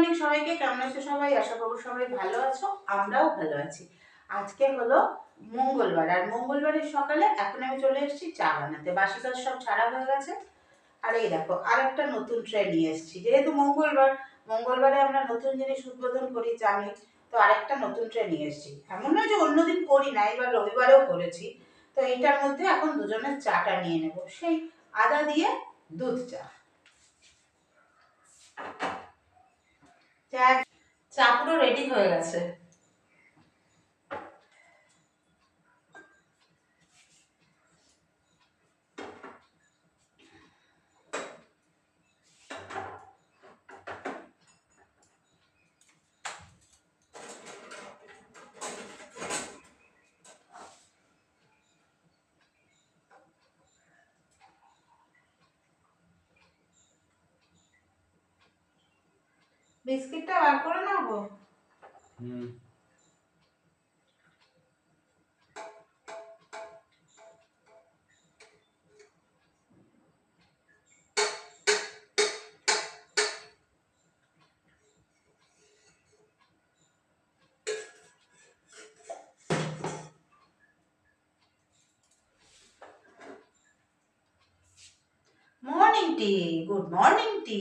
Morning সবাইকে কেমন আছো সবাই? আশা করব সবাই ভালো আছো, আমরাও ভালো আছি। আজকে হলো মঙ্গলবার, আর মঙ্গলবারের সকালে এখন আমি চলে এসেছি চা বানাতে। বাসি কাজ সব ছাড়া হয়ে গেছে। আর এই দেখো আর একটা নতুন ট্রে নিয়ে এসেছি। যেহেতু মঙ্গলবার, মঙ্গলবারে আমরা নতুন জিনিস উদ্বোধন করি, জানি, তো আরেকটা নতুন ট্রে নিয়ে এসেছি। এমন নয় যে অন্যদিন করি না, এবার রবিবারেও করেছি। তো এইটার মধ্যে এখন দুজনের চাটা নিয়ে নেব। সেই আদা দিয়ে দুধ চা। চা পুরো রেডি হয়ে গেছে। Morning tea good morning tea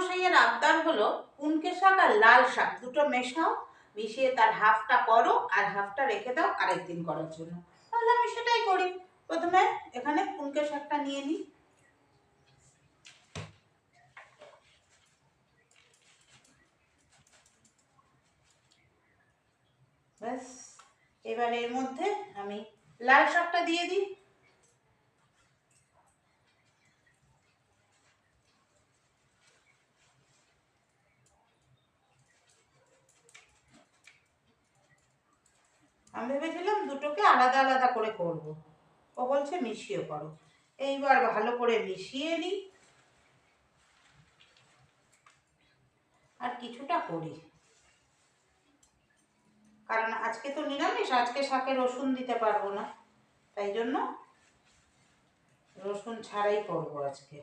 কর্তামশাইয়ের আবদার হলো কুনকে শাক আর লাল শাক, দুটো মেশাও, মিশিয়ে তার হাফটা করো আর হাফটা রেখে দাও আরেকদিন করার জন্য। তাহলে আমি সেটাই করি। প্রথমে এখানে কুনকে শাকটা নিয়ে নিই। ব্যাস, এবার এর মধ্যে আমি লাল শাকটা দিয়ে দিই। আমি ভেবেছিলাম দুটোকে আলাদা আলাদা করে করব। ও বলছে, মিশিয়ে করো। এইবার ভালো করে মিশিয়ে নিই আর কিছুটা করি। কারণ আজকে তো নিরামিষ, আজকে শাকে রসুন দিতে পারব না। তাই জন্য রসুন ছাড়াই করব আজকে।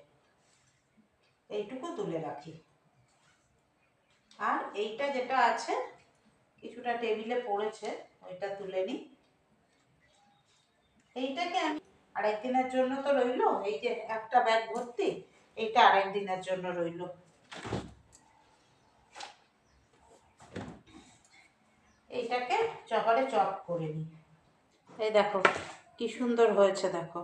এইটুকু তুলে রাখি। আর এইটা যেটা আছে, কিছুটা টেবিলে পড়েছে ওইটা তুলে নিই এইটাকে আমি আরেক দিনের জন্য তো রইল, এই যে একটা ব্যাগ ভর্তি, এইটা আরেক দিনের জন্য রইল। এইটাকে চপারে চপ করে নিই এই দেখো, কি সুন্দর হয়েছে দেখো।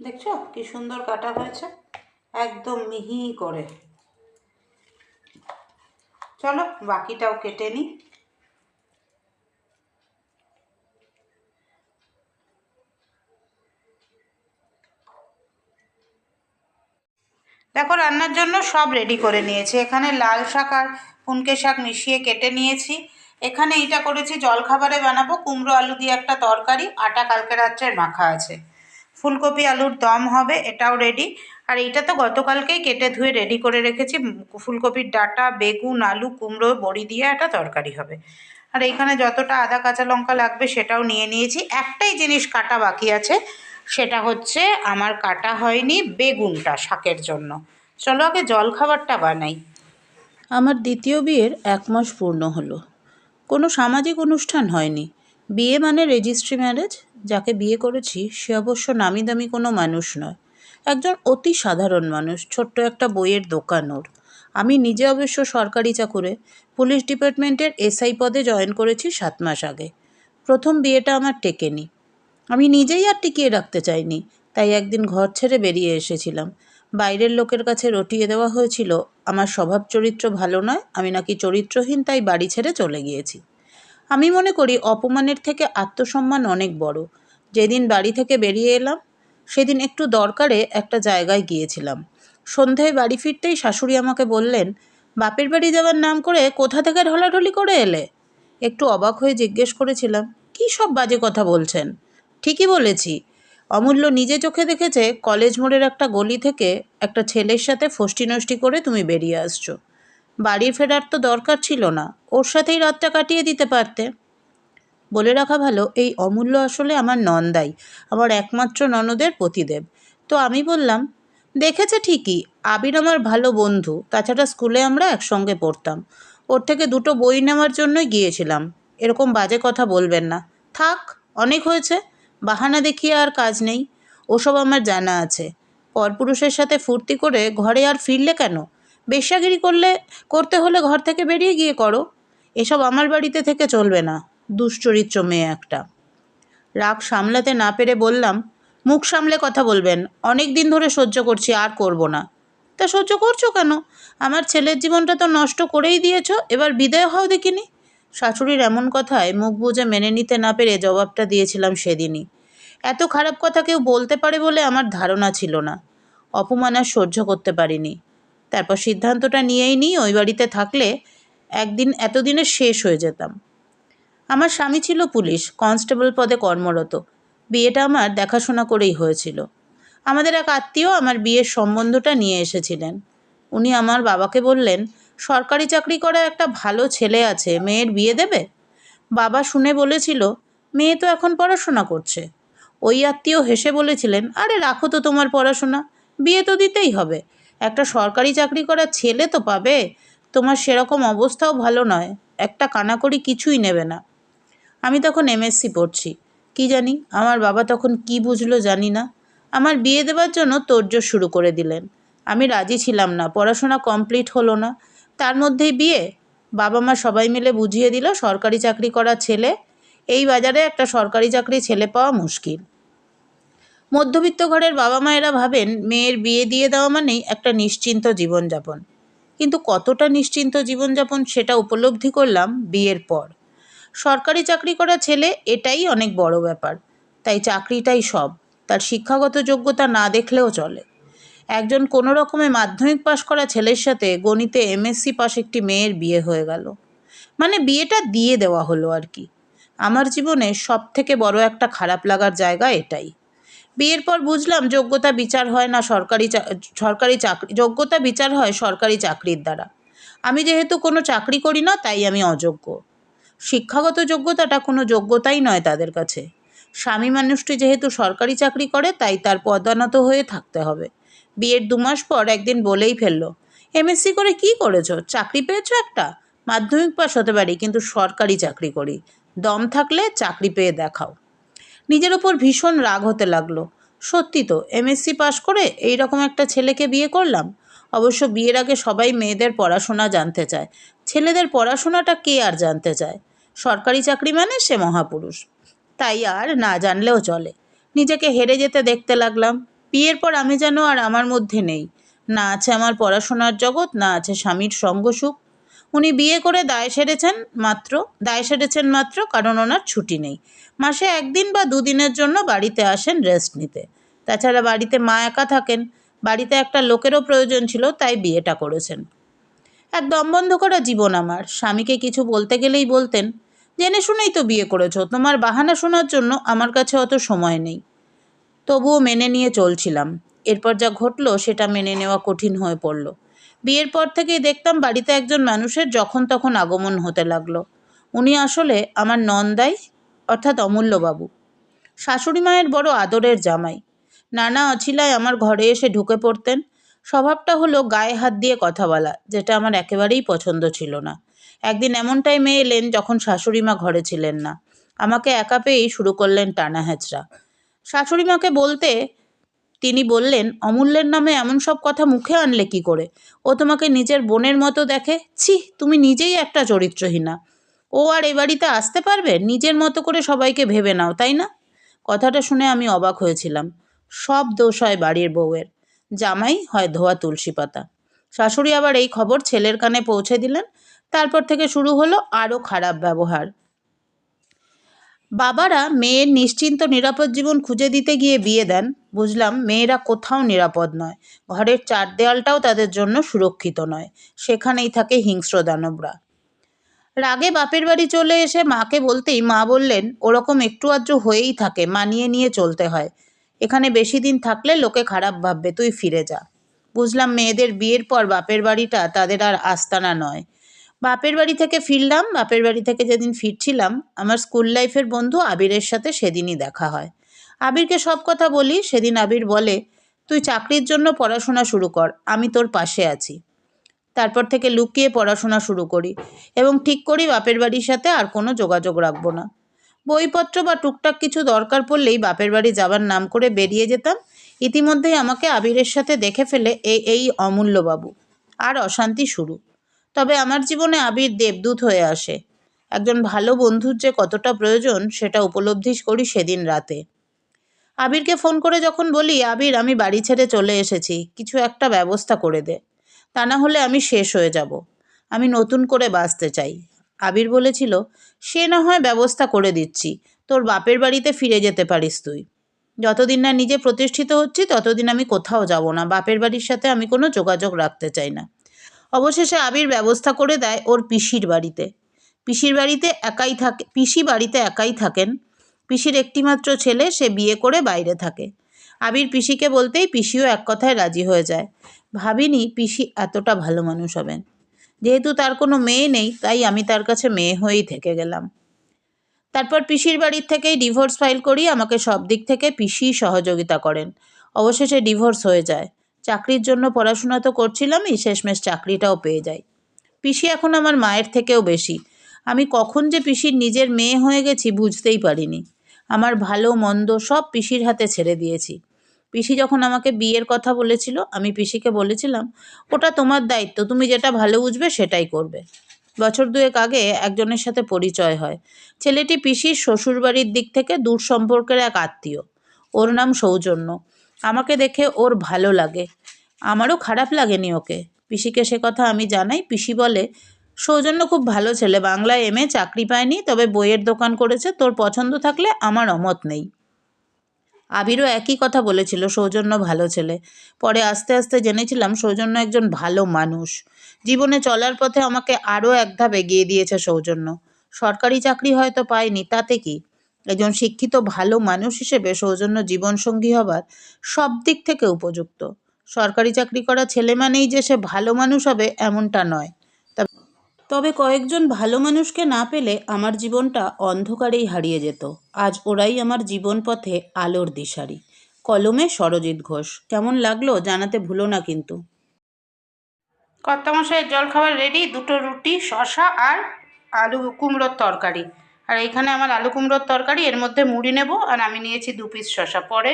দেখছ, কি সুন্দর কাটা হয়েছে। একদম মিহি করে। চলো বাকিটাও কেটে নিই। দেখো রান্নার জন্য সব রেডি করে নিয়েছি। এখানে লাল শাক আর পুনকে শাক মিশিয়ে কেটে নিয়েছি। এখানে এইটা করেছি, জলখাবারে বানাবো। কুমড়ো আলু দিয়ে একটা তরকারি, আটা কালকে রাত্রের মাখা আছে। ফুলকপি আলুর দম হবে, এটাও রেডি আর এইটা তো গতকালকেই কেটে ধুয়ে রেডি করে রেখেছি। ফুলকপির ডাঁটা, বেগুন, আলু, কুমড়ো, বড়ি দিয়ে একটা তরকারি হবে। আর এইখানে যতটা আদা, কাঁচা লঙ্কা লাগবে সেটাও নিয়ে নিয়েছি। একটাই জিনিস কাটা বাকি আছে, সেটা হচ্ছে আমার কাটা হয়নি বেগুনটা শাকের জন্য। চলো আগে জলখাবারটা বানাই। আমার দ্বিতীয় বিয়ের এক মাস পূর্ণ হলো। কোনো সামাজিক অনুষ্ঠান হয়নি। বিয়ে মানে রেজিস্ট্রি ম্যারেজ যাকে বিয়ে করেছি সে অবশ্য নামি দামি কোনো মানুষ নয়। একজন অতি সাধারণ মানুষ, ছোট্ট একটা বইয়ের দোকান ওর। আমি নিজে অবশ্য সরকারি চাকুরে, পুলিশ ডিপার্টমেন্টের এসআই পদে জয়েন করেছি সাত মাস আগে। প্রথম বিয়েটা আমার টেকেনি। আমি নিজেই আর টিকিয়ে রাখতে চাইনি, তাই একদিন ঘর ছেড়ে বেরিয়ে এসেছিলাম। বাইরের লোকের কাছে রটিয়ে দেওয়া হয়েছিল, আমার স্বভাব চরিত্র ভালো নয়, আমি নাকি চরিত্রহীন, তাই বাড়ি ছেড়ে চলে গিয়েছি। আমি মনে করি, অপমানের থেকে আত্মসম্মান অনেক বড়। যেদিন বাড়ি থেকে বেরিয়ে এলাম সেদিন একটু দরকারে একটা জায়গায় গিয়েছিলাম। সন্ধ্যায় বাড়ি ফিরতেই শাশুড়ি আমাকে বললেন, বাপের বাড়ি যাওয়ার নাম করে কোথা থেকে ঢলাঢলি করে এলে? একটু অবাক হয়ে জিজ্ঞেস করেছিলাম, কী সব বাজে কথা বলছেন? ঠিকই বলেছি। অমূল্য নিজে চোখে দেখেছে কলেজ মোড়ের একটা গলি থেকে একটা ছেলের সাথে ফষ্টি নষ্টি করে তুমি বেরিয়ে আসছো। বাড়ি ফেরার তো দরকার ছিল না, ওর সাথেই রাতটা কাটিয়ে দিতে পারতে। বলে রাখা ভালো, এই অমূল্য আসলে আমার নন্দাই, আমার একমাত্র ননদের পতিদেব। তো আমি বললাম, দেখেছে ঠিকই, আবির আমার ভালো বন্ধু, তাছাড়া স্কুলে আমরা একসঙ্গে পড়তাম। ওর থেকে দুটো বই নেওয়ার জন্যই গিয়েছিলাম। এরকম বাজে কথা বলবেন না। থাক, অনেক হয়েছে, বাহানা দেখিয়ে আর কাজ নেই। ওসব আমার জানা আছে। পরপুরুষের সাথে ফুর্তি করে ঘরে আর ফিরলে কেন? বেশ্যাগিরি করলে, করতে হলে ঘর থেকে বেরিয়ে গিয়ে করো। এসব আমার বাড়িতে থেকে চলবে না। দুশ্চরিত্র মেয়ে একটা। রাগ সামলাতে না পেরে বললাম, মুখ সামলে কথা বলবেন, অনেক দিন ধরে সহ্য করছি, আর করব না। তা সহ্য করছ কেন? আমার ছেলের জীবনটা তো নষ্ট করেই দিয়েছ, এবার বিদায় হও দেখিনি? শাশুড়ির এমন কথায় মুখ বুজে মেনে নিতে না পেরে জবাবটা দিয়েছিলাম সেদিনই। এত খারাপ কথা কেউ বলতে পারে বলে আমার ধারণা ছিল না। অপমান আর সহ্য করতে পারিনি। তারপর সিদ্ধান্তটা নিয়েই নিই, ওই বাড়িতে থাকলে একদিন এতদিনে শেষ হয়ে যেতাম। আমার স্বামী ছিল পুলিশ, কনস্টেবল পদে কর্মরত। বিয়েটা আমার দেখাশোনা করেই হয়েছিল। আমাদের এক আত্মীয় আমার বিয়ের সম্বন্ধটা নিয়ে এসেছিলেন। উনি আমার বাবাকে বললেন, সরকারি চাকরি করা একটা ভালো ছেলে আছে, মেয়ের বিয়ে দেবে? বাবা শুনে বলেছিল, মেয়ে তো এখন পড়াশোনা করছে। ওই আত্মীয় হেসে বলেছিলেন, আরে রাখো তো তোমার পড়াশোনা, বিয়ে তো দিতেই হবে। একটা সরকারি চাকরি করা ছেলে তো পাবে, তোমার সেরকম অবস্থাও ভালো নয়, একটা কানাকড়ি কিছুই নেবে না। আমি তখন এমএসসি পড়ছি। কি জানি? আমার বাবা তখন কি বুঝলো জানি না। আমার বিয়ে দেওয়ার জন্য তোড়জোড় শুরু করে দিলেন। আমি রাজি ছিলাম না, পড়াশোনা কমপ্লিট হলো না। তার মধ্যেই বিয়ে। বাবা মা সবাই মিলে বুঝিয়ে দিল, সরকারি চাকরি করা ছেলে, এই বাজারে একটা সরকারি চাকরি ছেলে পাওয়া মুশকিল। মধ্যবিত্ত ঘরের বাবা মায়েরা ভাবেন, মেয়ের বিয়ে দিয়ে দেওয়া মানেই একটা নিশ্চিন্ত জীবনযাপন। কিন্তু কতটা নিশ্চিন্ত জীবনযাপন সেটা উপলব্ধি করলাম বিয়ের পর। সরকারি চাকরি করা ছেলে এটাই অনেক বড় ব্যাপার। তাই চাকরিটাই সব। তার শিক্ষাগত যোগ্যতা না দেখলেও চলে। একজন কোনো রকমে মাধ্যমিক পাশ করা ছেলের সাথে গণিতে এমএসসি পাশ একটি মেয়ের বিয়ে হয়ে গেল। মানে বিয়েটা দিয়ে দেওয়া হলো আর কি। আমার জীবনে সব থেকে বড় একটা খারাপ লাগার জায়গা এটাই। বিয়ের পর বুঝলাম যোগ্যতা বিচার হয় না সরকারি সরকারি চাকরি যোগ্যতা বিচার হয় সরকারি চাকরির দ্বারা। আমি যেহেতু কোনো চাকরি করি না, তাই আমি অযোগ্য। শিক্ষাগত যোগ্যতাটা কোনো যোগ্যতাই নয় তাদের কাছে। স্বামী মানুষটি যেহেতু সরকারি চাকরি করে, তাই তার পদানত হয়ে থাকতে হবে। বিয়ের দু মাস পর একদিন বলেই ফেলল, এমএসসি করে কি করেছ? চাকরি পেয়েছ একটা? মাধ্যমিক পাশ হতে পারি, কিন্তু সরকারি চাকরি করি। দম থাকলে চাকরি পেয়ে দেখাও। নিজের ওপর ভীষণ রাগ হতে লাগল। সত্যি তো, এমএসসি পাশ করে এই রকম একটা ছেলেকে বিয়ে করলাম? অবশ্য বিয়ের আগে সবাই মেয়েদের পড়াশোনা জানতে চায়। ছেলেদের পড়াশোনাটা কে আর জানতে চায়? সরকারি চাকরি মানে সে মহাপুরুষ। তাই আর না জানলেও চলে। নিজেকে হেরে যেতে দেখতে লাগলাম। বিয়ের পর আমি যেন আর আমার মধ্যে নেই। না আছে আমার পড়াশোনার জগৎ, না আছে স্বামীর সঙ্গসুখ উনি বিয়ে করে দায় সেরেছেন মাত্র, দায় সেরেছেন মাত্র কারণ ওনার ছুটি নেই। মাসে একদিন বা দুদিনের জন্য বাড়িতে আসেন রেস্ট নিতে। তাছাড়া বাড়িতে মা একা থাকেন। বাড়িতে একটা লোকেরও প্রয়োজন ছিল, তাই বিয়েটা করেছেন। এক দম বন্ধ করা জীবন আমার। স্বামীকে কিছু বলতে গেলেই বলতেন, জেনে শুনেই তো বিয়ে করেছ, তোমার বাহানা শোনার জন্য আমার কাছে অত সময় নেই। তবুও মেনে নিয়ে চলছিলাম। এরপর যা ঘটলো সেটা মেনে নেওয়া কঠিন হয়ে পড়ল। বিয়ের পর থেকেই দেখতাম বাড়িতে একজন মানুষের যখন তখন আগমন হতে লাগল। উনি আসলে আমার নন্দাই, অর্থাৎ অমূল্যবাবু। শাশুড়ি মায়ের বড় আদরের জামাই। নানা অছিলায় আমার ঘরে এসে ঢুকে পড়তেন। স্বভাবটা হলো গায়ে হাত দিয়ে কথা বলা, যেটা আমার একেবারেই পছন্দ ছিল না। একদিন এমন টাইমে এলেন যখন শাশুড়ি মা ঘরে ছিলেন না। আমাকে একা পেয়েই শুরু করলেন টানা হেঁচড়া। শাশুড়ি মাকে বলতে তিনি বললেন, অমূল্যের নামে এমন সব কথা মুখে আনলে কি করে? ও তোমাকে নিজের বোনের মতো দেখে, ছি, তুমি নিজেই একটা চরিত্রহীনা। ও আর এ বাড়িতে আসতে পারবে? নিজের মতো করে সবাইকে ভেবে নাও, তাই না? কথাটা শুনে আমি অবাক হয়েছিলাম। সব দোষ হয় বাড়ির বউয়ের। জামাই হয় ধোয়া তুলসী পাতা। শাশুড়ি আবার এই খবর ছেলের কানে পৌঁছে দিলেন। তারপর থেকে শুরু হলো আরও খারাপ ব্যবহার। বাবারা মেয়ের নিশ্চিন্ত নিরাপদ জীবন খুঁজে দিতে গিয়ে বিয়ে দেন। বুঝলাম মেয়েরা কোথাও নিরাপদ নয়। ঘরের চার দেয়ালটাও তাদের জন্য সুরক্ষিত নয়। সেখানেই থাকে হিংস্র দানবরা। রাগে বাপের বাড়ি চলে এসে মাকে বলতেই মা বললেন, ওরকম একটু আধটু হয়েই থাকে, মানিয়ে নিয়ে চলতে হয়। এখানে বেশি দিন থাকলে লোকে খারাপ ভাববে, তুই ফিরে যা। বুঝলাম মেয়েদের বিয়ের পর বাপের বাড়িটা তাদের আর আস্তানা নয়। বাপের বাড়ি থেকে ফিরলাম, বাপের বাড়ি থেকে যেদিন ফিরছিলাম, আমার স্কুল লাইফের বন্ধু আবিরের সাথে সেদিনই দেখা হয়। আবিরকে সব কথা বলি, সেদিন আবির বলে, তুই চাকরির জন্য পড়াশোনা শুরু কর, আমি তোর পাশে আছি। তারপর থেকে লুকিয়ে পড়াশোনা শুরু করি এবং ঠিক করি বাপের বাড়ির সাথে আর কোনো যোগাযোগ রাখব না। বইপত্র বা টুকটাক কিছু দরকার পড়লেই বাপের বাড়ি যাবার নাম করে বেরিয়ে যেতাম। ইতিমধ্যেই আমাকে আবিরের সাথে দেখে ফেলে এই এই অমূল্যবাবু। আর অশান্তি শুরু। তবে আমার জীবনে আবির দেবদূত হয়ে আসে। একজন ভালো বন্ধুর যে কতটা প্রয়োজন, সেটা উপলব্ধি করি সেদিন রাতে। আবিরকে ফোন করে যখন বলি, আবির, আমি বাড়ি ছেড়ে চলে এসেছি, কিছু একটা ব্যবস্থা করে দে। তা না হলে আমি শেষ হয়ে যাব। আমি নতুন করে বাঁচতে চাই। আবির বলেছিল, সে না হয় ব্যবস্থা করে দিচ্ছি। তোর বাপের বাড়িতে ফিরে যেতে পারিস তুই। যতদিন না নিজে প্রতিষ্ঠিত হচ্ছি, ততদিন আমি কোথাও যাব না। বাপের বাড়ির সাথে আমি কোনো যোগাযোগ রাখতে চাই না। অবশেষে আবির ব্যবস্থা করে দেয় ওর পিসির বাড়িতে। পিসির বাড়িতে একাই থাকে, পিসি বাড়িতে একাই থাকেন। পিসির একটিমাত্র ছেলে, সে বিয়ে করে বাইরে থাকে। আবির পিসিকে বলতেই পিসিও এক কথায় রাজি হয়ে যায়। ভাবিনি, পিসি এতটা ভালো মানুষ হবেন। যেহেতু তার কোনো মেয়ে নেই, তাই আমি তার কাছে মেয়ে হয়েই থেকে গেলাম। তারপর পিসির বাড়ির থেকেই ডিভোর্স ফাইল করি আমাকে সব দিক থেকে পিসি সহযোগিতা করেন। অবশেষে ডিভোর্স হয়ে যায়। চাকরির জন্য পড়াশোনা তো করছিলামই, শেষমেশ চাকরিটাও পেয়ে যাই। পিসি এখন আমার মায়ের থেকেও বেশি। আমি কখন যে পিসির নিজের মেয়ে হয়ে গেছি বুঝতেই পারিনি। আমার ভালো মন্দ সব পিসির হাতে ছেড়ে দিয়েছি। পিসি যখন আমাকে বিয়ের কথা বলেছিল, আমি পিসিকে বলেছিলাম, ওটা তোমার দায়িত্ব, তুমি যেটা ভালো বুঝবে সেটাই করবে। বছর দুয়েক আগে একজনের সাথে পরিচয় হয়। ছেলেটি পিসির শ্বশুরবাড়ির দিক থেকে দূর সম্পর্কের এক আত্মীয়। ওর নাম সৌজন্য। আমাকে দেখে ওর ভালো লাগে। আমারও খারাপ লাগেনি ওকে। পিসিকে সে কথা আমি জানাই। পিসি বলে, সৌজন্য খুব ভালো ছেলে, বাংলায় এমএ চাকরি পায়নি, তবে বইয়ের দোকান করেছে, তোর পছন্দ থাকলে আমার অমত নেই। আবিরও একই কথা বলেছিল, সৌজন্য ভালো ছেলে। পরে আস্তে আস্তে জেনেছিলাম সৌজন্য একজন ভালো মানুষ। জীবনে চলার পথে আমাকে আরও এক ধাপ এগিয়ে দিয়েছে সৌজন্য। সরকারি চাকরি হয়তো পায়নি, তাতে কি? একজন শিক্ষিত ভালো মানুষ হিসেবে সৌজন্য জীবনসঙ্গী হবার সব দিক থেকে উপযুক্ত। সরকারি চাকরি করা ছেলে মানেই যে সে ভালো মানুষ হবে, এমনটা নয়। তবে কয়েকজন ভালো মানুষকে না পেলে আমার জীবনটা অন্ধকারেই হারিয়ে যেত। আজ ওরাই আমার জীবন পথে আলোর দিশারি। কলমে সরজিৎ ঘোষ। কেমন লাগল জানাতে ভুলো না কিন্তু। কর্তামশাইয়ের জলখাবার রেডি দুটো রুটি শশা আর আলু কুমড়োর তরকারি। আর এইখানে আমার আলু কুমড়োর তরকারি, এর মধ্যে মুড়ি নেব আর আমি নিয়েছি দু পিস শশা পরে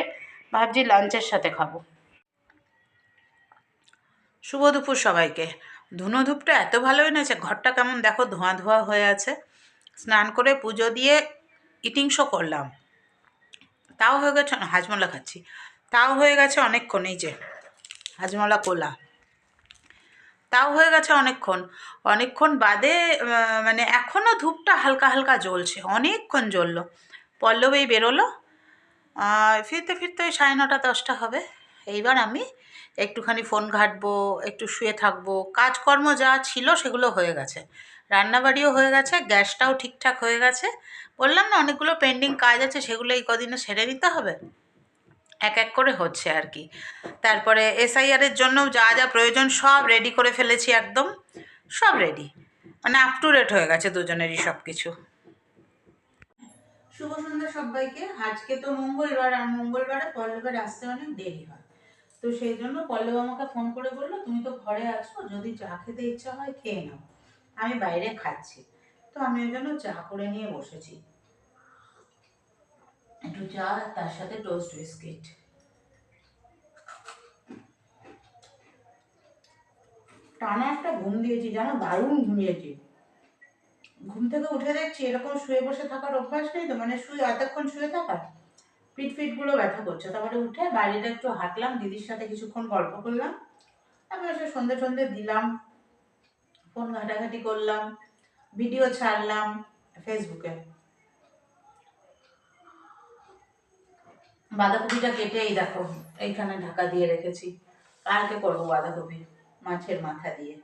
ভাবছি লাঞ্চের সাথে খাব। শুভ দুপুর সবাইকে। ধুনো ধূপটা এত ভালো এনেছে, ঘরটা কেমন দেখো ধোঁয়া ধোঁয়া হয়ে আছে। স্নান করে পুজো দিয়ে ইটিং শো করলাম। তাও হয়ে গেছে হাজমলা খাচ্ছি। তাও হয়ে গেছে অনেকক্ষণ, এই যে, হাজমলা কোলা। তাও হয়ে গেছে অনেকক্ষণ। অনেকক্ষণ বাদে মানে এখনও ধূপটা হালকা হালকা জ্বলছে, অনেকক্ষণ জ্বললো। পল্লবেই বেরোলো। ফিরতে ফিরতে ওই সাড়ে নটা, দশটা হবে। এইবার আমি একটুখানি ফোন ঘাঁটবো, একটু শুয়ে থাকব। কাজকর্ম যা ছিল সেগুলো হয়ে গেছে। রান্নাবাড়িও হয়ে গেছে, গ্যাসটাও ঠিকঠাক হয়ে গেছে। বললাম না, অনেকগুলো পেন্ডিং কাজ আছে, সেগুলো এই কদিনে সেরে নিতে হবে? এক এক করে হচ্ছে আর কি। তারপরে এসআইআরের জন্য যা যা প্রয়োজন সব রেডি করে ফেলেছি একদম। সব রেডি মানে আপ টু রেট হয়ে গেছে দুজনেরই সব কিছু শুভ সন্ধ্যা সবাইকে। আজকে তো মঙ্গলবার, আর মঙ্গলবারে পল্লবের আসতে অনেক দেরি হয়। তো সেই জন্য পল্লব আমাকে ফোন করে বলল, তুমি তো ঘরে আছো, যদি চা খেতে ইচ্ছা হয় খেয়ে নাও। আমি বাইরে খাচ্ছি। তো আমি ওই জন্য চা করে নিয়ে বসেছি। একটু চা, তার সাথে টোস্ট বিস্কিট টানা একটা ঘুম দিয়েছি জানো দারুণ ঘুমিয়েছি। ঘুম থেকে উঠে দেখছি এরকম শুয়ে বসে থাকার অভ্যাস নেই তো মানে শুয়ে, এতক্ষণ শুয়ে থাকার? পিঠ ফিটগুলো ব্যথা করছে। তারপরে উঠে বাইরেটা একটু হাঁটলাম, দিদির সাথে কিছুক্ষণ গল্প করলাম। তারপরে সে সন্ধে সন্ধে দিলাম, ফোন ঘাটাঘাটি করলাম ভিডিও ছাড়লাম ফেসবুকে বাঁধাকপিটা কেটে এই দেখো, এইখানে ঢাকা দিয়ে রেখেছি। কালকে করব বাঁধাকপি মাছের মাথা দিয়ে।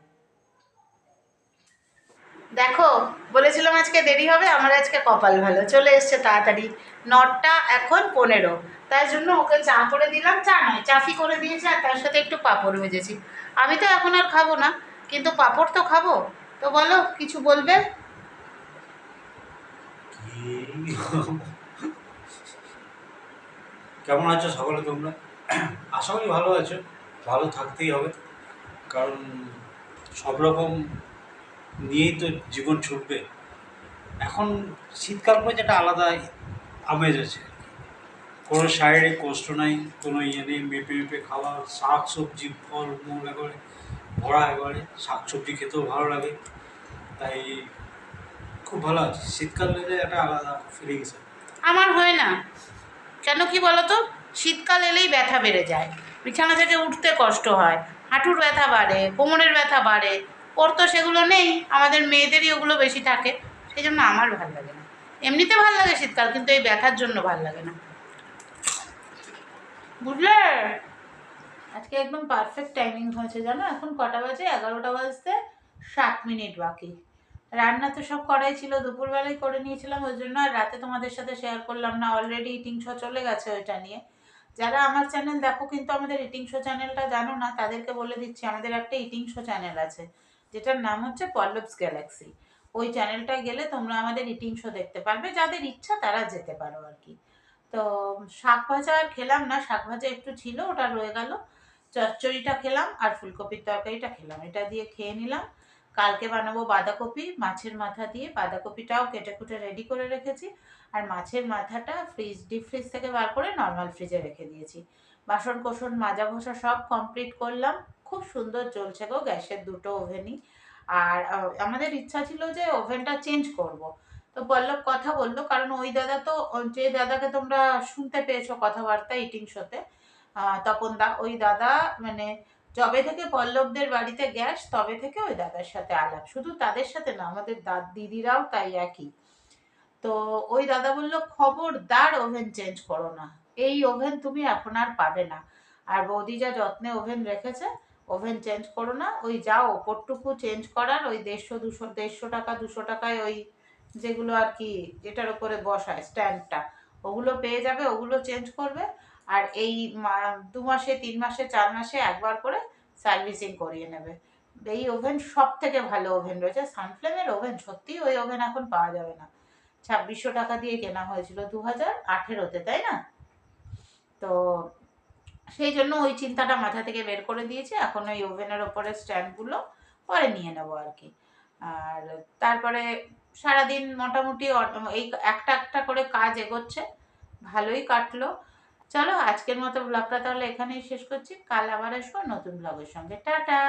দেখো, বলেছিলাম আজকে দেরি হবে, আমার আজকে কপাল ভালো। চলে এসছে তাড়াতাড়ি। নটা এখন পনেরো। তার জন্য ওকে চা করে দিলাম। চা নয়, চাফি করে দিয়েছে আর তার সাথে একটু পাঁপড় ভেজেছি। আমি তো এখন আর খাব না, কিন্তু পাঁপড় তো খাব। তো বলো, কিছু বলবে? কেমন আছো সকলে তোমরা? আশা করি ভালো আছো। ভালো থাকতেই হবে। কারণ সব রকম নিয়েই তো জীবন ছুটবে এখন শীতকাল পরে যেটা আলাদা আমেজ আছে। কোনো শারীরিক কষ্ট নাই, কোনো ইয়ে নেই, মেপে মেপে খাওয়া, শাক সবজি ফল মূল একেবারে ভরা, একেবারে শাক সবজি খেতেও ভালো লাগে। তাই খুব ভালো আছে। শীতকালে একটা আলাদা ফিলিংস আমার হয় না। কেন কি বলো তো শীতকাল এলেই ব্যথা বেড়ে যায়। বিছানা থেকে উঠতে কষ্ট হয়। হাঁটুর ব্যথা বাড়ে, কোমরের ব্যথা বাড়ে। ওর তো সেগুলো নেই, আমাদের মেয়েদেরই ওগুলো বেশি থাকে, সেই জন্য আমার ভালো লাগে না। এমনিতে ভালো লাগে শীতকাল, কিন্তু এই ব্যথার জন্য ভালো লাগে না। বুঝলে আজকে একদম পারফেক্ট টাইমিং হয়েছে, জানো? এখন কটা বাজে? এগারোটা বাজতে সাত মিনিট বাকি। রান্না তো সব করাই ছিল, দুপুরবেলায় করে নিয়েছিলাম, ওই জন্য আর রাতে তোমাদের সাথে শেয়ার করলাম না অলরেডি ইটিং শো চলে গেছে ওইটা নিয়ে। যারা আমার চ্যানেল দেখো, কিন্তু আমাদের ইটিং শো চ্যানেলটা জানো না, তাদেরকে বলে দিচ্ছি, আমাদের একটা ইটিং শো চ্যানেল আছে। যেটার নাম হচ্ছে পল্লবস গ্যালাক্সি। ওই চ্যানেলটায় গেলে তোমরা আমাদের ইটিং শো দেখতে পারবে, যাদের ইচ্ছা তারা যেতে পারো আর কি। তো শাক ভাজা আর খেলাম না, শাক ভাজা একটু ছিল, ওটা রয়ে গেল। চচ্চড়িটা খেলাম আর ফুলকপির তরকারিটা খেলাম, এটা দিয়ে খেয়ে নিলাম। কালকে বানাবো বাঁধাকপি, মাছের মাথা দিয়ে বাঁধাকপিটাও কেটে কুটে রেডি করে রেখেছি। আর মাছের মাথাটা ফ্রিজ ডিপ ফ্রিজ থেকে বার করে নর্মাল ফ্রিজে রেখে দিয়েছি। বাসন কোসন মাজা ঘষা সব কমপ্লিট করলাম। খুব সুন্দর চলছে গো গ্যাসের দুটো ওভেনই। আর আমাদের ইচ্ছা ছিল যে ওভেনটা চেঞ্জ করব। তো পল্লব কথা বলল, কারণ ওই দাদা তো যে দাদাকে তোমরা শুনতে পেয়েছ কথাবার্তা ইটিং শোতে তপন দা, ওই দাদা মানে যবে থেকে পল্লবদের বাড়িতে গ্যাস, তবে থেকে ওই দাদার সাথে আলাপ। শুধু তাদের সাথে না, আমাদের দাদ দিদিরাও তাই একই। তো ওই দাদা বলল, খবরদার ওভেন চেঞ্জ করো না। এই ওভেন তুমি এখন আর পাবে না। আর বৌদি যা যত্নে ওভেন রেখেছে ওভেন চেঞ্জ করো না, ওই যা ওপরটুকু চেঞ্জ করার, ওই দেড়শো, দুশো, দেড়শো টাকা, দুশো টাকায় ওই যেগুলো আর কি যেটার উপরে বসায়, স্ট্যান্ডটা, ওগুলো পেয়ে যাবে, ওগুলো চেঞ্জ করবে, আর এই দু মাসে, তিন মাসে, চার মাসে একবার করে সার্ভিসিং করিয়ে নেবে। এই ওভেন সব থেকে ভালো ওভেন রয়েছে, সানফ্লেমের ওভেন সত্যি ওই ওভেন এখন পাওয়া যাবে না। ছাব্বিশশো টাকা দিয়ে কেনা হয়েছিল দু হাজার আঠেরোতে, তাই না? তো সেই জন্য ওই চিন্তাটা মাথা থেকে বের করে দিয়েছি। এখন ওই ওভেনের ওপরে স্ট্যান্ডগুলো পরে নিয়ে নেব আর কি আর তারপরে সারাদিন মোটামুটি এই একটা একটা করে কাজ এগোচ্ছে। ভালোই কাটলো। চলো আজকের মতো ব্লগটা তাহলে এখানেই শেষ করছি। কাল আবার আসব নতুন ব্লগের সঙ্গে। টাটা!